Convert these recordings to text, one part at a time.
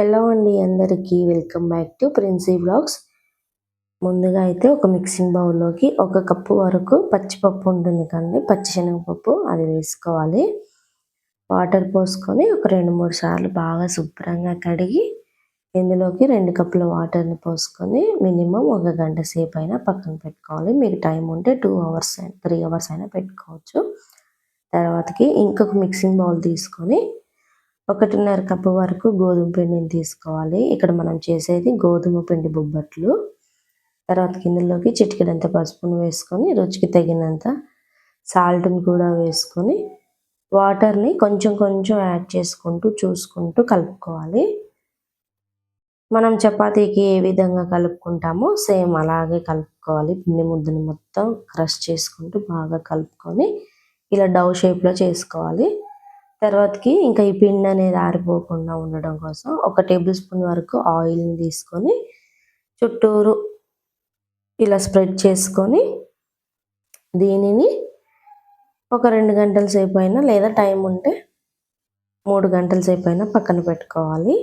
Hello అండి అందరికీ. Welcome back to Princy blogs ముందుగా అయితే ఒక మిక్సింగ్ బౌల్లోకి ఒక కప్పు వరకు పచ్చిపప్పు ఉంటుంది కానీ పచ్చిశనగపప్పు అది వేసుకోవాలి. వాటర్ పోసుకొని ఒక రెండు మూడు సార్లు బాగా శుభ్రంగా కడిగి ఇందులోకి రెండు కప్పుల వాటర్ని పోసుకొని మినిమం ఒక గంట సేపు అయినా పక్కన పెట్టుకోవాలి. మీకు టైం ఉంటే టూ అవర్స్ త్రీ అవర్స్ అయినా పెట్టుకోవచ్చు. తర్వాతకి ఇంకొక మిక్సింగ్ బౌల్ తీసుకొని ఒకటిన్నర కప్పు వరకు గోధుమ పిండిని తీసుకోవాలి. ఇక్కడ మనం చేసేది గోధుమ పిండి బొబ్బట్లు. తర్వాత కిందలోకి చిటికెడంత పసుపును వేసుకొని రుచికి తగినంత సాల్ట్ని కూడా వేసుకొని వాటర్ని కొంచెం కొంచెం యాడ్ చేసుకుంటూ చూసుకుంటూ కలుపుకోవాలి. మనం చపాతీకి ఏ విధంగా కలుపుకుంటామో సేమ్ అలాగే కలుపుకోవాలి. పిండి ముద్దని మొత్తం క్రష్ చేసుకుంటూ బాగా కలుపుకొని ఇలా డవ్ షేప్లో చేసుకోవాలి. తర్వాతకి ఇంకా ఈ పిండి అనేది ఆరిపోకుండా ఉండడం కోసం ఒక టేబుల్ స్పూన్ వరకు ఆయిల్ని తీసుకొని చుట్టూరు ఇలా స్ప్రెడ్ చేసుకొని దీనిని ఒక రెండు గంటల సేపు అయినా లేదా టైం ఉంటే మూడు గంటల సేపు అయినా పక్కన పెట్టుకోవాలి.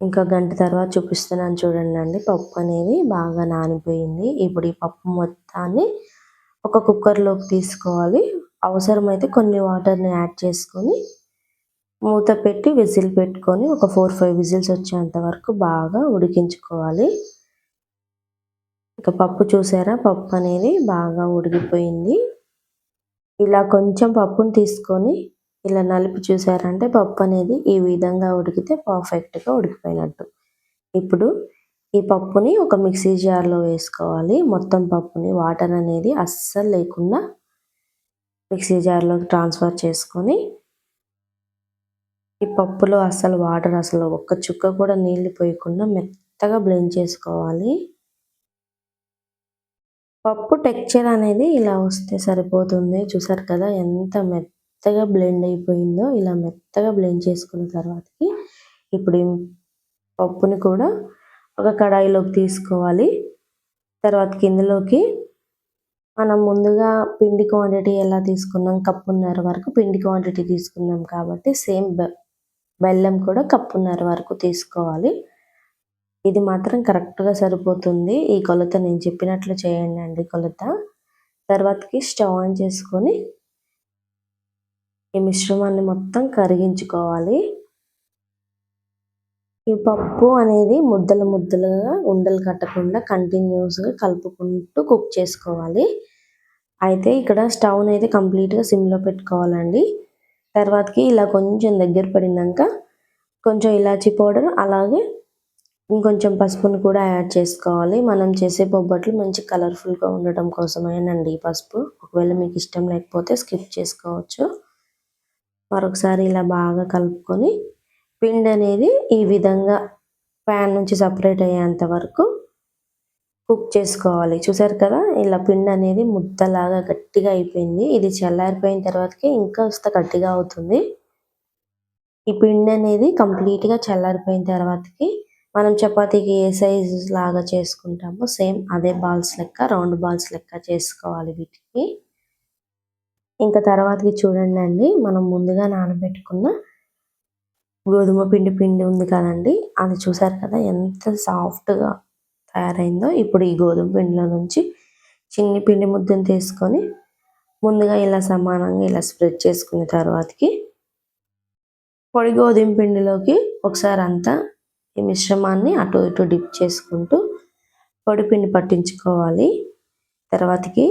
ఇంకా గంట తర్వాత చూపిస్తున్నాను చూడండి అండి. పప్పు అనేది బాగా నానిపోయింది. ఇప్పుడు ఈ పప్పు మొత్తాన్ని ఒక కుక్కర్లోకి తీసుకోవాలి. అవసరమైతే కొన్ని వాటర్ని యాడ్ చేసుకొని మూత పెట్టి విజిల్ పెట్టుకొని ఒక ఫోర్ ఫైవ్ విజిల్స్ వచ్చేంత వరకు బాగా ఉడికించుకోవాలి. ఇంకా పప్పు చూసారా? పప్పు అనేది బాగా ఉడికిపోయింది. ఇలా కొంచెం పప్పును తీసుకొని ఇలా నలిపి చూసారంటే పప్పు అనేది ఈ విధంగా ఉడికితే పర్ఫెక్ట్గా ఉడికిపోయినట్టు. ఇప్పుడు ఈ పప్పుని ఒక మిక్సీ జార్లో వేసుకోవాలి. మొత్తం పప్పుని వాటర్ అనేది అస్సలు లేకుండా మిక్సీ జార్లోకి ట్రాన్స్ఫర్ చేసుకొని ఈ పప్పులో అసలు వాటర్ అసలు ఒక్క చుక్క కూడా నీళ్ళు పోయకుండా మెత్తగా బ్లెండ్ చేసుకోవాలి. పప్పు టెక్చర్ అనేది ఇలా వస్తే సరిపోతుంది. చూసారు కదా ఎంత మెత్తగా బ్లెండ్ అయిపోయిందో ఇలా మెత్తగా బ్లెండ్ చేసుకున్న తర్వాతకి ఇప్పుడు పప్పుని కూడా ఒక కడాయిలోకి తీసుకోవాలి. తర్వాత కిందలోకి మనం ముందుగా పిండి క్వాంటిటీ ఎలా తీసుకున్నాం? కప్పున్నర వరకు పిండి క్వాంటిటీ తీసుకున్నాం కాబట్టి సేమ్ బెల్లం కూడా కప్పున్నర వరకు తీసుకోవాలి. ఇది మాత్రం కరెక్ట్గా సరిపోతుంది. ఈ కొలత నేను చెప్పినట్లు చేయండి అండి కొలత. తర్వాతకి స్టవ్ ఆన్ చేసుకొని ఈ మిశ్రమాన్ని మొత్తం కరిగించుకోవాలి. ఈ పప్పు అనేది ముద్దలు ముద్దలుగా ఉండలు కట్టకుండా కంటిన్యూస్గా కలుపుకుంటూ కుక్ చేసుకోవాలి. అయితే ఇక్కడ స్టవ్ అయితే కంప్లీట్గా సిమ్లో పెట్టుకోవాలండి. తర్వాతకి ఇలా కొంచెం దగ్గర పడినాక కొంచెం ఇలాచీ పౌడర్ అలాగే ఇంకొంచెం పసుపును కూడా యాడ్ చేసుకోవాలి. మనం చేసే బొబ్బట్లు మంచి కలర్ఫుల్గా ఉండటం కోసమేనండి ఈ పసుపు. ఒకవేళ మీకు ఇష్టం లేకపోతే స్కిప్ చేసుకోవచ్చు. మరొకసారి ఇలా బాగా కలుపుకొని పిండి అనేది ఈ విధంగా ప్యాన్ నుంచి సపరేట్ అయ్యేంత వరకు కుక్ చేసుకోవాలి. చూసారు కదా ఇలా పిండి అనేది ముద్దలాగా గట్టిగా అయిపోయింది. ఇది చల్లారిపోయిన తర్వాతకి ఇంకా వస్త గట్టిగా అవుతుంది. ఈ పిండి అనేది కంప్లీట్గా చల్లారిపోయిన తర్వాతకి మనం చపాతీకి ఏ సైజ్ లాగా చేసుకుంటామో సేమ్ అదే బాల్స్ లెక్క రౌండ్ బాల్స్ లెక్క చేసుకోవాలి వీటికి. ఇంకా తర్వాతకి చూడండి అండి మనం ముందుగా నానబెట్టుకున్న గోధుమ పిండి పిండి ఉంది కదండి అది చూసారు కదా ఎంత సాఫ్ట్గా తయారైందో. ఇప్పుడు ఈ గోధుమ పిండిలో నుంచి చిన్ని పిండి ముద్దను తీసుకొని ముందుగా ఇలా సమానంగా ఇలా స్ప్రెడ్ చేసుకున్న తర్వాతకి పొడి గోధుమ పిండిలోకి ఒకసారి అంతా ఈ మిశ్రమాన్ని అటు ఇటు డిప్ చేసుకుంటూ పొడి పిండి పట్టించుకోవాలి. తర్వాతకి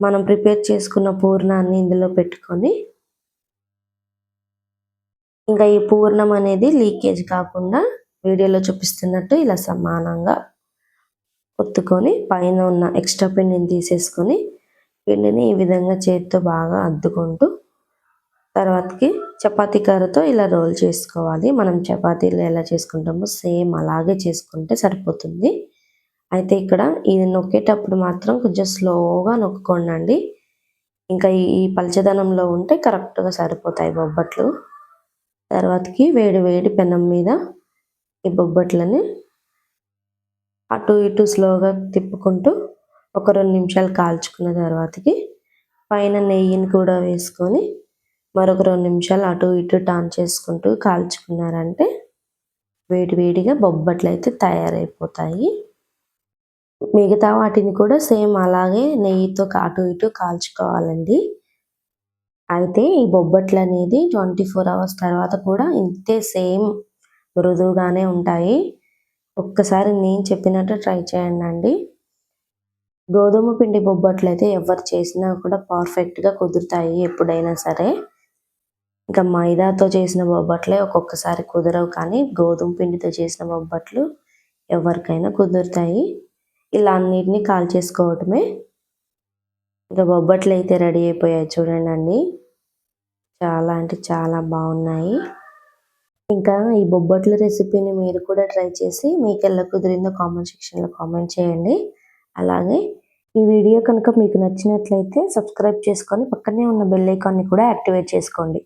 మనం ప్రిపేర్ చేసుకున్న పూర్ణాన్ని ఇందులో పెట్టుకొని ఇంకా ఈ పూర్ణం అనేది లీకేజ్ కాకుండా వీడియోలో చూపిస్తున్నట్టు ఇలా సమానంగా ఒత్తుకొని పైన ఉన్న ఎక్స్ట్రా పిండిని తీసేసుకొని పిండిని ఈ విధంగా చేతితో బాగా అద్దుకుంటూ తర్వాతకి చపాతీ కర్రతో ఇలా రోల్ చేసుకోవాలి. మనం చపాతీలు ఎలా చేసుకుంటామో సేమ్ అలాగే చేసుకుంటే సరిపోతుంది. అయితే ఇక్కడ ఇది నొక్కేటప్పుడు మాత్రం కొంచెం స్లోగా నొక్కుకోండి ఇంకా ఈ పలచదనంలో ఉంటే కరెక్ట్గా సరిపోతాయి బొబ్బట్లు. తర్వాతకి వేడి వేడి పెనం మీద ఈ బొబ్బట్లని అటు ఇటు స్లోగా తిప్పుకుంటూ ఒక రెండు నిమిషాలు కాల్చుకున్న తర్వాతకి పైన నెయ్యిని కూడా వేసుకొని మరొక రెండు నిమిషాలు అటు ఇటు టాన్ చేసుకుంటూ కాల్చుకున్నారంటే వేడి వేడిగా బొబ్బట్లు అయితే తయారైపోతాయి. మిగతా వాటిని కూడా సేమ్ అలాగే నెయ్యితో అటు ఇటు కాల్చుకోవాలండి. అయితే ఈ బొబ్బట్లు అనేది ట్వంటీ ఫోర్ అవర్స్ తర్వాత కూడా ఇంతే సేమ్ మృదువుగానే ఉంటాయి. ఒక్కసారి నేను చెప్పినట్టు ట్రై చేయండి అండి గోధుమ పిండి బొబ్బట్లు అయితే ఎవరు చేసినా కూడా పర్ఫెక్ట్గా కుదురుతాయి ఎప్పుడైనా సరే. ఇంకా మైదాతో చేసిన బొబ్బట్లే ఒక్కొక్కసారి కుదరవు కానీ గోధుమ పిండితో చేసిన బొబ్బట్లు ఎవరికైనా కుదురుతాయి. ఇలా అన్నిటిని కాల్ చేసుకోవటమే ఇంకా బొబ్బట్లు అయితే రెడీ అయిపోయాయి చూడండి అండి. చాలా అంటే చాలా బాగున్నాయి. ఇంకా ఈ బొబ్బట్ల రెసిపీని మీరు కూడా ట్రై చేసి మీకు ఎలా కుదిరిందో కామెంట్ సెక్షన్లో కామెంట్ చేయండి. అలాగే ఈ వీడియో కనుక మీకు నచ్చినట్లయితే సబ్స్క్రైబ్ చేసుకొని పక్కనే ఉన్న బెల్ ఐకాన్ని కూడా యాక్టివేట్ చేసుకోండి.